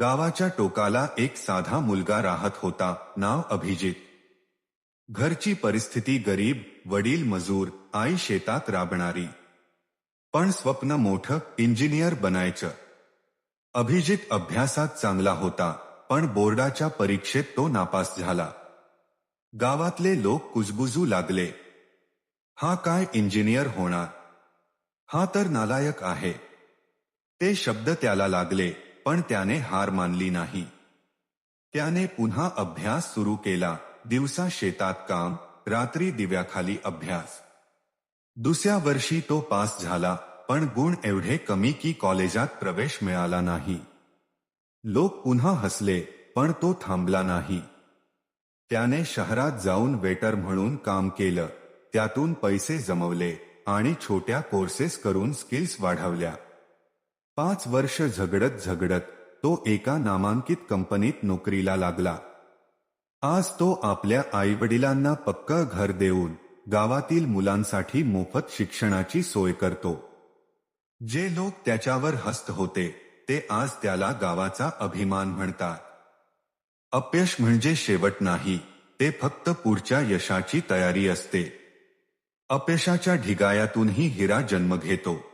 गावाच्या टोकाला एक साधा मुलगा राहत होता नाव अभिजित. घरची परिस्थिती गरीब वडील मजूर आई शेतात राबणारी. पण स्वप्न मोठं इंजिनियर बनायचं. अभिजित अभ्यासात चांगला होता पण बोर्डाच्या परीक्षेत तो नापास झाला. गावातले लोक कुजबुजू लागले. हा काय इंजिनियर होणार? हा तर नालायक आहे. ते शब्द त्याला लागले. पण त्याने हार मानली नाही. त्याने पुन्हा अभ्यास सुरू केला. दिवसा शेतात काम रात्री दिव्याखाली अभ्यास. दुसऱ्या वर्षी तो पास झाला पण गुण एवढे कमी की कॉलेजात प्रवेश मिळाला नाही. लोक पुन्हा हसले पण तो थांबला नाही. त्याने शहरात जाऊन वेटर म्हणून काम केलं. त्यातून पैसे जमवले आणि छोट्या कोर्सेस करून स्किल्स वाढवल्या. पाच वर्ष झगडत झगडत तो एका नामांकित कंपनीत नोकरीला लागला. आज तो आपल्या आईवडिलांना पक्क घर देऊन गावातील मुलांसाठी मोफत शिक्षणाची सोय करतो. जे लोक त्याच्यावर हस्त होते ते आज त्याला गावाचा अभिमान म्हणतात. अपयश म्हणजे शेवट नाही ते फक्त पुढच्या यशाची तयारी असते. अपयशाच्या ढिगायातूनही हिरा जन्म घेतो.